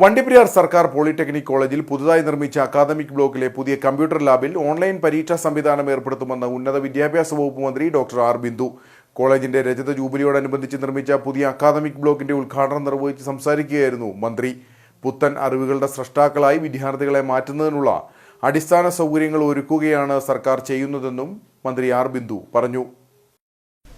വണ്ടിപ്പെരിയാർ സർക്കാർ പോളിടെക്നിക് കോളേജിൽ പുതുതായി നിർമ്മിച്ച അക്കാദമിക് ബ്ലോക്കിലെ പുതിയ കമ്പ്യൂട്ടർ ലാബിൽ ഓൺലൈൻ പരീക്ഷാ സംവിധാനം ഏർപ്പെടുത്തുമെന്ന് ഉന്നത വിദ്യാഭ്യാസ വകുപ്പ് മന്ത്രി ഡോക്ടർ ആർ ബിന്ദു. കോളേജിന്റെ രജത ജൂബിലിയോടനുബന്ധിച്ച് നിർമ്മിച്ച പുതിയ അക്കാദമിക് ബ്ലോക്കിന്റെ ഉദ്ഘാടനം നിർവഹിച്ച് സംസാരിക്കുകയായിരുന്നു മന്ത്രി. പുത്തൻ അറിവുകളുടെ സ്രഷ്ടാക്കളായി വിദ്യാർത്ഥികളെ മാറ്റുന്നതിനുള്ള അടിസ്ഥാന സൗകര്യങ്ങൾ ഒരുക്കുകയാണ് സർക്കാർ ചെയ്യുന്നതെന്നും മന്ത്രി ആർ ബിന്ദു പറഞ്ഞു.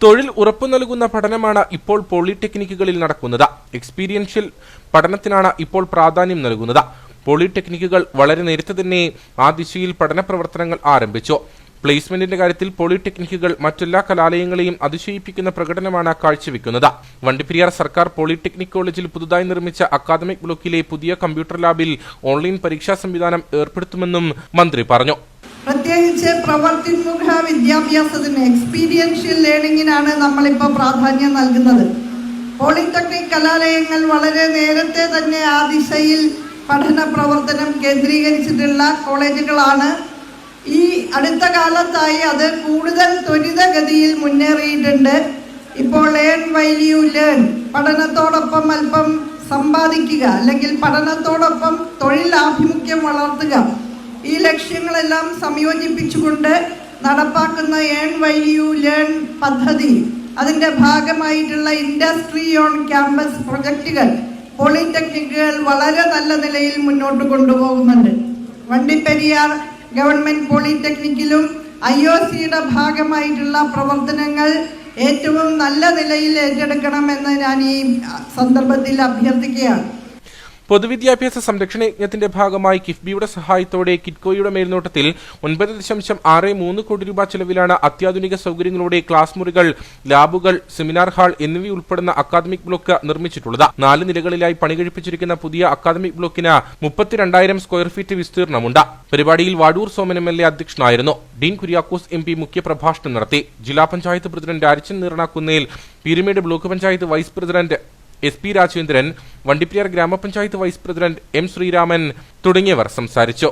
തൊഴിൽ ഉറപ്പു നൽകുന്ന പഠനമാണ് ഇപ്പോൾ പോളിടെക്നിക്കുകളിൽ നടക്കുന്നത്. എക്സ്പീരിയൻഷ്യൽ പഠനത്തിനാണ് ഇപ്പോൾ പ്രാധാന്യം നൽകുന്നത്. പോളിടെക്നിക്കുകൾ വളരെ നേരത്തെ തന്നെ ആ ദിശയിൽ പഠന പ്രവർത്തനങ്ങൾ ആരംഭിച്ചു. പ്ലേസ്മെന്റിന്റെ കാര്യത്തിൽ പോളിടെക്നിക്കുകൾ മറ്റെല്ലാ കലാലയങ്ങളെയും അതിശയിപ്പിക്കുന്ന പ്രകടനമാണ് കാഴ്ചവെക്കുന്നത്. വണ്ടിപ്പെരിയാർ സർക്കാർ പോളിടെക്നിക് കോളേജിൽ പുതുതായി നിർമ്മിച്ച അക്കാദമിക് ബ്ലോക്കിലെ പുതിയ കമ്പ്യൂട്ടർ ലാബിൽ ഓൺലൈൻ പരീക്ഷാ സംവിധാനം ഏർപ്പെടുത്തുമെന്നും മന്ത്രി പറഞ്ഞു. പ്രത്യേകിച്ച് പ്രവർത്തിമുഖ വിദ്യാഭ്യാസത്തിന് എക്സ്പീരിയൻഷ്യൽ ലേണിങ്ങിനാണ് നമ്മളിപ്പോൾ പ്രാധാന്യം നൽകുന്നത്. പോളിടെക്നിക് കലാലയങ്ങൾ വളരെ നേരത്തെ തന്നെ ആ ദിശയിൽ പഠന പ്രവർത്തനം കേന്ദ്രീകരിച്ചിട്ടുള്ള കോളേജുകളാണ്. ഈ അടുത്ത കാലത്തായി അത് കൂടുതൽ ത്വരിതഗതിയിൽ മുന്നേറിയിട്ടുണ്ട്. ഇപ്പോൾ ലേൺ വൈല്യൂ ലേൺ പഠനത്തോടൊപ്പം അല്പം സമ്പാദിക്കുക അല്ലെങ്കിൽ പഠനത്തോടൊപ്പം തൊഴിലാഭിമുഖ്യം വളർത്തുക. ഈ ലക്ഷ്യങ്ങളെല്ലാം സംയോജിപ്പിച്ചുകൊണ്ട് നടപ്പാക്കുന്ന ഏൺ വൈല്യൂ ലേൺ പദ്ധതി. അതിന്റെ ഭാഗമായിട്ടുള്ള ഇൻഡസ്ട്രി ഓൺ ക്യാമ്പസ് പ്രൊജക്റ്റുകൾ പോളിടെക്നിക്കുകൾ വളരെ നല്ല നിലയിൽ മുന്നോട്ട് കൊണ്ടുപോകുന്നുണ്ട്. വണ്ടിപ്പെരിയാർ ഗവൺമെന്റ് പോളിടെക്നിക്കിലും ഐ ഒ സിയുടെ ഭാഗമായിട്ടുള്ള പ്രവർത്തനങ്ങൾ ഏറ്റവും നല്ല നിലയിൽ ഏറ്റെടുക്കണമെന്ന് ഞാൻ ഈ സന്ദർഭത്തിൽ അഭ്യർത്ഥിക്കുകയാണ്. പൊതുവിദ്യാഭ്യാസ സംരക്ഷണ യജ്ഞത്തിന്റെ ഭാഗമായി കിഫ്ബിയുടെ സഹായത്തോടെ കിറ്റ്കോയുടെ മേൽനോട്ടത്തിൽ ഒൻപത് ദശാംശം ആറ് മൂന്ന് കോടി രൂപ ചെലവിലാണ് അത്യാധുനിക സൗകര്യങ്ങളോടെ ക്ലാസ് മുറികൾ ലാബുകൾ സെമിനാർ ഹാൾ എന്നിവയുൾപ്പെടുന്ന അക്കാദമിക് ബ്ലോക്ക് നിർമ്മിച്ചിട്ടുള്ളത്. നാല് നിലകളിലായി പണികഴിപ്പിച്ചിരിക്കുന്ന പുതിയ അക്കാദമിക് ബ്ലോക്കിന് മുപ്പത്തിരണ്ടായിരം സ്ക്വയർ ഫീറ്റ് വിസ്തീർണമുണ്ട്. പരിപാടിയിൽ Vazhoor Soman M L A അധ്യക്ഷനായിരുന്നു. ഡീൻ കുര്യാക്കോസ് എം പി മുഖ്യപ്രഭാഷണം നടത്തി. ജില്ലാ panchayat president Arichan Neeranakunnel Peermade block panchayat vice president S P Rajendran Vandiperiyar ഗ്രാമപഞ്ചായത്ത് വൈസ് പ്രസിഡന്റ് എം ശ്രീരാമൻ തുടങ്ങിയവർ സംസാരിച്ചു.